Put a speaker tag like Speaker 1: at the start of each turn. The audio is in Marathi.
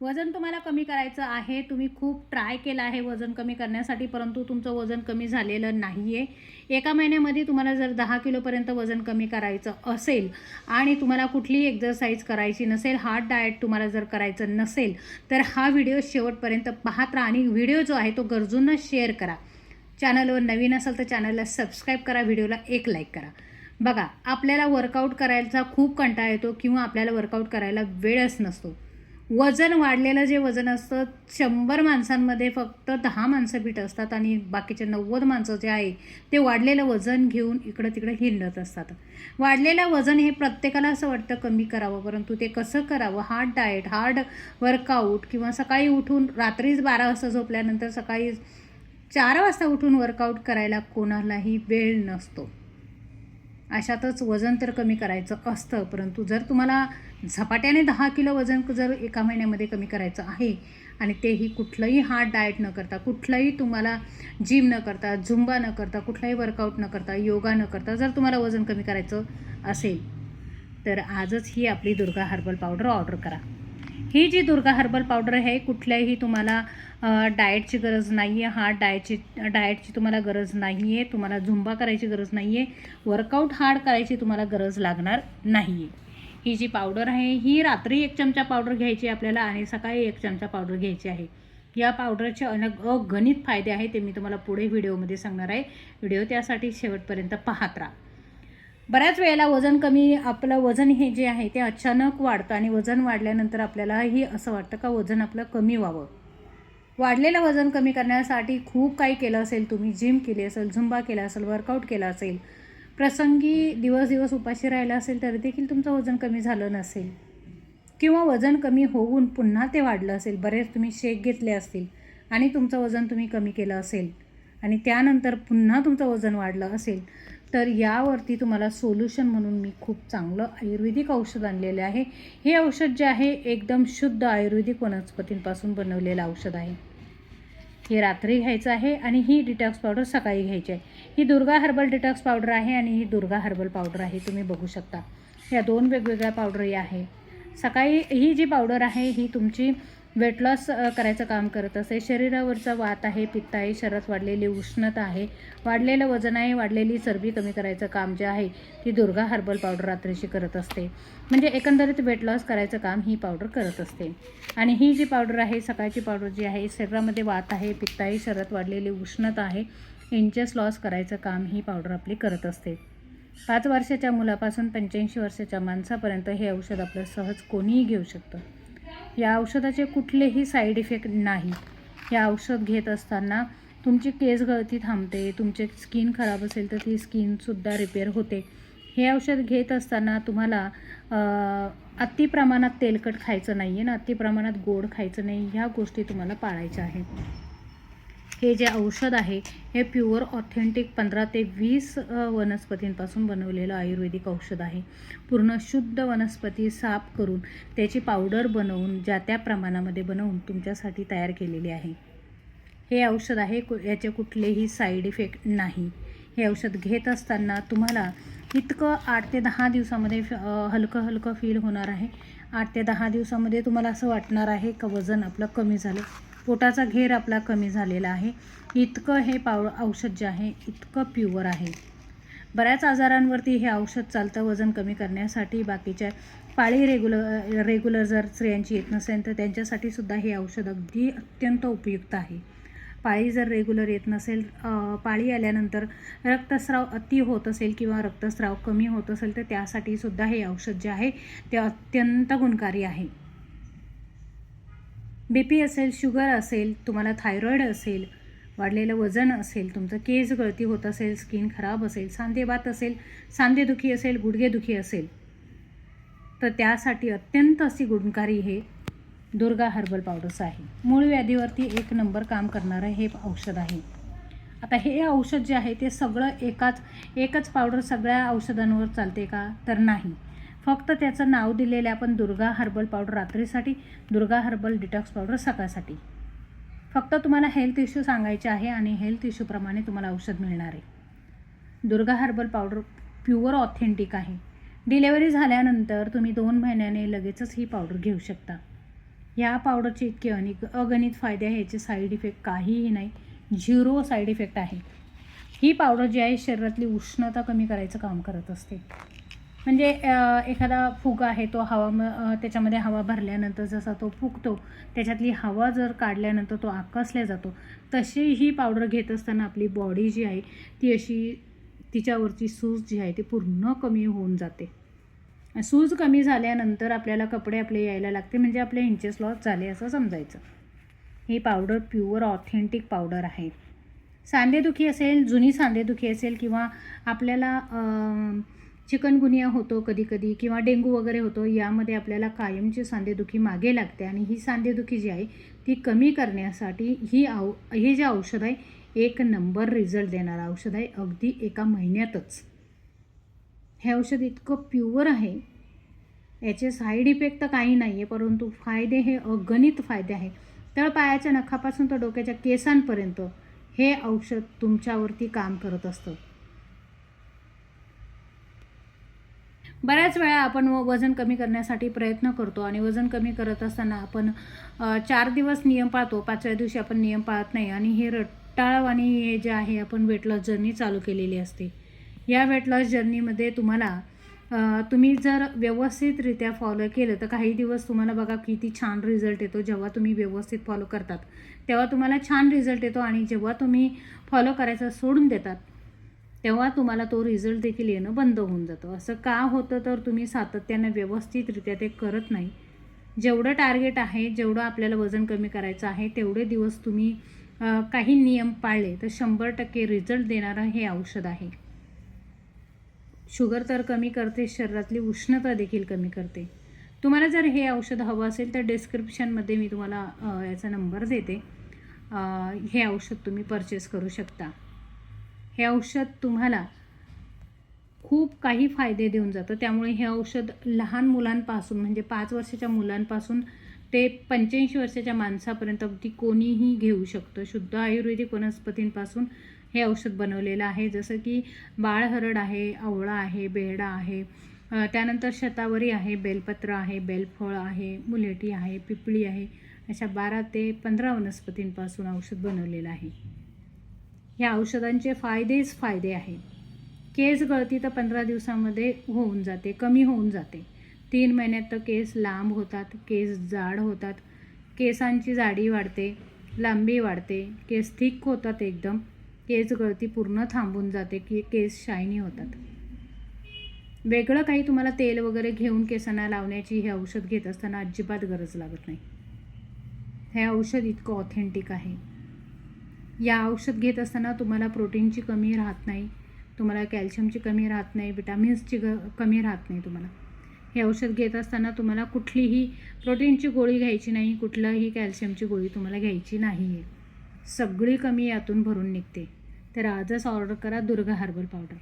Speaker 1: वजन तुम्हाला कमी करायचं आहे. तुम्ही खूप ट्राय केलं आहे वजन कमी करण्यासाठी परंतु तुमचं वजन कमी झालेलं नाही आहे एका महिन्यामध्ये तुम्हाला जर दहा किलोपर्यंत वजन कमी करायचं असेल आणि तुम्हाला कुठलीही एक्झरसाईज करायची नसेल हार्ड डाएट तुम्हाला जर करायचं नसेल तर हा व्हिडिओ शेवटपर्यंत पाहत राहा आणि व्हिडिओ जो आहे तो गरजूंना शेअर करा. चॅनलवर नवीन असेल तर चॅनलला सबस्क्राईब करा व्हिडिओला एक लाईक करा. बघा आपल्याला वर्कआउट करायचा खूप कंटाळा येतो किंवा आपल्याला वर्कआउट करायला वेळच नसतो. वजन वाढलेलं जे वजन असतं शंभर माणसांमध्ये फक्त दहा माणसं पीठ असतात आणि बाकीचे नव्वद माणसं जे आहे ते वाढलेलं वजन घेऊन इकडं तिकडं हिंडत असतात. वाढलेलं वजन हे प्रत्येकाला असं वाटतं कमी करावं परंतु ते कसं करावं? हार्ड डाएट हार्ड वर्कआउट किंवा सकाळी उठून रात्रीच बारा वाजता झोपल्यानंतर सकाळी चार वाजता उठून वर्कआउट करायला कोणालाही वेळ नसतो. अशातच वजन तर कमी करायचं असतं परंतु जर तुम्हाला झपाट्याने दहा किलो वजन जर एका महिन्यामध्ये कमी करायचं आहे आणि तेही कुठलंही हार्ड डाएट न करता कुठलंही तुम्हाला जिम न करता झुंबा न करता कुठलाही वर्कआउट न करता योगा न करता जर तुम्हाला वजन कमी करायचं असेल तर आजच ही आपली दुर्गा हर्बल पावडर ऑर्डर करा. ही जी दुर्गा हर्बल पावडर आहे कुठल्याही तुम्हाला डाएटची गरज नाही आहे हार्ड डाएटची डाएटची तुम्हाला गरज नाही आहे तुम्हाला झुंबा करायची गरज नाही आहे वर्कआउट हार्ड करायची तुम्हाला गरज लागणार नाही आहे ही जी पावडर आहे ही रात्री एक चमचा पावडर घ्यायची आपल्याला आणि सकाळी एक चमचा पावडर घ्यायची आहे. या पावडरचे अनेक अगणित फायदे आहेत ते मी तुम्हाला पुढे व्हिडिओमध्ये सांगणार आहे. व्हिडिओ त्यासाठी शेवटपर्यंत पाहत राहा. बऱ्याच वेळेला वजन कमी आपलं वजन हे जे आहे ते अचानक वाढतं आणि वजन वाढल्यानंतर आपल्यालाही असं वाटतं का वजन आपलं कमी व्हावं. वाढलेलं वजन कमी करण्यासाठी खूप काही केलं असेल तुम्ही जिम केली असेल झुंबा केला असेल वर्कआउट केला असेल प्रसंगी दिवस दिवस उपाशी राहिला असेल तरी देखील तुमचं वजन कमी झालं नसेल. किंवा वजन कमी होऊन पुन्हा ते वाढलं असेल बरेच तुम्ही शेक घेतले असतील आणि तुमचं वजन तुम्ही कमी केलं असेल आणि त्यानंतर पुन्हा तुमचं वजन वाढलं असेल. तर यावरती तुम्हाला सोल्युशन म्हणून मी खूप चांगलं आयुर्वेदिक औषध आणलेले आहे. हे औषध जे आहे एकदम शुद्ध आयुर्वेदिक वनस्पतींपासून बनवलेलं औषध आहे. हे रात्री घ्यायचं आहे आणि ही डिटॉक्स पावडर सकाळी घ्यायची आहे. ही दुर्गा हर्बल डिटॉक्स पावडर आहे आणि ही दुर्गा हर्बल पावडर आहे तुम्ही बघू शकता. या दोन वेगवेगळ्या पावडर आहे. सकाळी ही जी पावडर आहे ही तुमची वेट लॉस करायचं काम करत असते शरीरावरचा वात आहे पित्त आहे शरीरात वाढलेली उष्णता आहे. वाढलेलं वजन आहे वाढलेली चरबी कमी करायचं काम जे आहे ती दुर्गा हर्बल पावडर रात्रीशी करत असते. म्हणजे एकंदरीत वेट लॉस करायचं काम ही पावडर करत असते. आणि ही जी पावडर आहे सकाळची पावडर जी आहे शरीरामध्ये वात आहे पित्त आहे शरीरात वाढलेली उष्णता आहे इंचेस लॉस करायचं काम ही पावडर आपली करत असते. पाच वर्षाच्या मुलापासून पंच्याऐंशी वर्षाच्या माणसापर्यंत हे औषध आपलं सहज कोणीही घेऊ शकतं. या औषधाचे कुठलेही साईड इफेक्ट नाही. हे औषध घेत असताना तुमची केस गळती थांबते तुमचे स्किन खराब असेल तर ती स्किनसुद्धा रिपेअर होते. हे औषध घेत असताना तुम्हाला अति प्रमाणात तेलकट खायचं नाही आहे ना अति प्रमाणात गोड खायचं नाही ह्या गोष्टी तुम्हाला पाळायच्या आहेत. हे जे औषध आहे हे प्युअर ऑथेंटिक पंधरा ते वीस वनस्पतींपासून बनवलेलं आयुर्वेदिक औषध आहे. पूर्ण शुद्ध वनस्पती साफ करून त्याची पावडर बनवून ज्या त्या प्रमाणामध्ये बनवून तुमच्यासाठी तयार केलेली आहे. हे औषध आहे कु याचे कुठलेही साईड इफेक्ट नाही. हे औषध घेत असताना तुम्हाला इतकं आठ ते दहा दिवसामध्ये फ- हलकं हलकं फील होणार आहे. आठ ते दहा दिवसामध्ये तुम्हाला असं वाटणार आहे का वजन आपलं कमी झालं? पोटाचा घेर आपला कमी झालेला आहे. इतकं हे पाव औषध जे आहे इतकं प्युअर आहे. बऱ्याच आजारांवरती हे औषध चालतं वजन कमी करण्यासाठी. बाकीच्या पाळी रेग्युलर रेग्युलर जर स्त्रियांची येत नसेल तर त्यांच्यासाठी सुद्धा हे औषध अगदी अत्यंत उपयुक्त आहे. पाळी जर रेग्युलर येत नसेल पाळी आल्यानंतर रक्तस्राव अति होत असेल किंवा रक्तस्राव कमी होत असेल तर त्यासाठी सुद्धा हे औषध जे आहे ते अत्यंत गुणकारी आहे. बी पी असेल शुगर असेल तुम्हाला थायरॉईड असेल वाढलेलं वजन असेल तुमचं केस गळती होत असेल स्किन खराब असेल सांधेबात असेल सांधेदुखी असेल गुडघेदुखी असेल तर त्यासाठी अत्यंत अशी गुणकारी हे दुर्गा हर्बल पावडर्स आहे. मूळ व्याधीवरती एक नंबर काम करणारं हे औषध आहे. आता हे औषध जे आहे ते सगळं एकाच एकच पावडर सगळ्या औषधांवर चालते का? तर नाही. फक्त त्याचं नाव दिलेलं आहे आपण दुर्गा हर्बल पावडर रात्रीसाठी दुर्गा हर्बल डिटॉक्स पावडर सकाळसाठी. फक्त तुम्हाला हेल्थ इश्यू सांगायचे आहे आणि हेल्थ इश्यूप्रमाणे तुम्हाला औषध मिळणार आहे. Durga herbal powder pure authentic आहे. डिलेवरी झाल्यानंतर तुम्ही दोन महिन्याने लगेचच ही पावडर घेऊ शकता. ह्या पावडरचे इतके अनेक अगणित फायदे आहे याचे साईड इफेक्ट काहीही नाही. झिरो साईड इफेक्ट आहे. ही पावडर जी आहे शरीरातली उष्णता कमी करायचं काम करत असते. म्हणजे एखादा फुगा आहे तो हवा म- त्याच्यामध्ये हवा भरल्यानंतर जसा तो फुगतो त्याच्यातली हवा जर काढल्यानंतर तो आकसल्या जातो तशी ही पावडर घेत असताना आपली बॉडी जी आहे ती अशी तिच्यावरची सूज जी आहे ती पूर्ण कमी होऊन जाते. सूज कमी झाल्यानंतर आपल्याला कपडे आपले यायला लागते म्हणजे आपले इंचेस लॉस झाले असं समजायचं. ही पावडर प्युअर ऑथेंटिक पावडर आहे. सांधेदुखी असेल जुनी सांधेदुखी असेल किंवा आपल्याला चिकनगुनिया होतो कधी कधी किंवा डेंगू वगैरे होतो यामध्ये आपल्याला कायमची सांधेदुखी मागे लागते आणि ही सांधेदुखी जी आहे ती कमी करण्यासाठी ही औ हे जे औषध आहे एक नंबर रिझल्ट देणारं औषध आहे अगदी एका महिन्यातच. हे औषध इतकं प्युअर आहे याचे साईड इफेक्ट तर काही नाही आहे परंतु फायदे हे अगणित फायदे आहे. तळपायाच्या नखापासून तर डोक्याच्या केसांपर्यंत हे औषध तुमच्यावरती काम करत असतं. बऱ्याच वेळा आपण व- वजन कमी करण्यासाठी प्रयत्न करतो आणि वजन कमी करत असताना आपण चार दिवस नियम पाळतो पाचव्या दिवशी आपण नियम पाळत नाही. आणि हे रट्टाळव आणि हे जे आहे आपण वेट लॉस जर्नी चालू केलेली असते. या वेट लॉस जर्नीमध्ये तुम्हाला तुम्ही जर व्यवस्थितरित्या फॉलो केलं तर काही दिवस तुम्हाला बघा किती छान रिझल्ट येतो. जेव्हा तुम्ही व्यवस्थित फॉलो करतात तेव्हा तुम्हाला छान रिझल्ट येतो आणि जेव्हा तुम्ही फॉलो करायचं सोडून देतात. तेव्हा तुम्हाला तो रिझल्ट देखील येणं बंद होऊन जातं. असं का होतं तर तुम्ही सातत्यानं व्यवस्थितरित्या ते करत नाही. जेवढं टार्गेट आहे जेवढं आपल्याला वजन कमी करायचं आहे तेवढे दिवस तुम्ही काही नियम पाळले तर शंभर टक्के रिझल्ट देणारं हे औषध आहे. शुगर तर कमी करते शरीरातली उष्णता देखील कमी करते. तुम्हाला जर हे औषध हवं असेल तर डिस्क्रिप्शनमध्ये मी तुम्हाला याचा नंबर देते. हे औषध तुम्ही परचेस करू शकता. हे औषध तुम्हाला खूप काही फायदे देऊन जातं. त्यामुळे हे औषध लहान मुलांपासून म्हणजे पाच वर्षाच्या मुलांपासून ते पंच्याऐंशी वर्षाच्या माणसापर्यंत अगदी कोणीही घेऊ शकतं. शुद्ध आयुर्वेदिक वनस्पतींपासून हे औषध बनवलेलं आहे. जसं की बाळहरड आहे आवळा आहे बेहडा आहे त्यानंतर शतावरी आहे बेलपत्र आहे बेलफळ आहे मुलेटी आहे पिपळी आहे अशा बारा ते पंधरा वनस्पतींपासून औषध बनवलेलं आहे. ह्या औषधांचे फायदेच फायदे आहेत. केस गळती तर पंधरा दिवसामध्ये होऊन जाते कमी होऊन जाते. तीन महिन्यात तर केस लांब होतात केस जाड होतात. केसांची जाडी वाढते लांबी वाढते केस थिक होतात एकदम. केस गळती पूर्ण थांबून जाते की केस शायनी होतात. वेगळं काही तुम्हाला तेल वगैरे घेऊन केसांना लावण्याची हे औषध घेत असताना अजिबात गरज लागत नाही. हे औषध इतकं ऑथेंटिक आहे. या औषध घेत असताना तुम्हाला प्रोटीनची कमी राहत नाही तुम्हाला कॅल्शियमची कमी राहत नाही विटामिन्सची ग कमी राहत नाही तुम्हाला. हे औषध घेत असताना तुम्हाला कुठलीही प्रोटीनची गोळी घ्यायची नाही कुठलंही कॅल्शियमची गोळी तुम्हाला घ्यायची नाही आहे सगळी कमी यातून भरून निघते. तर आजच ऑर्डर करा दुर्गा हर्बल पावडर.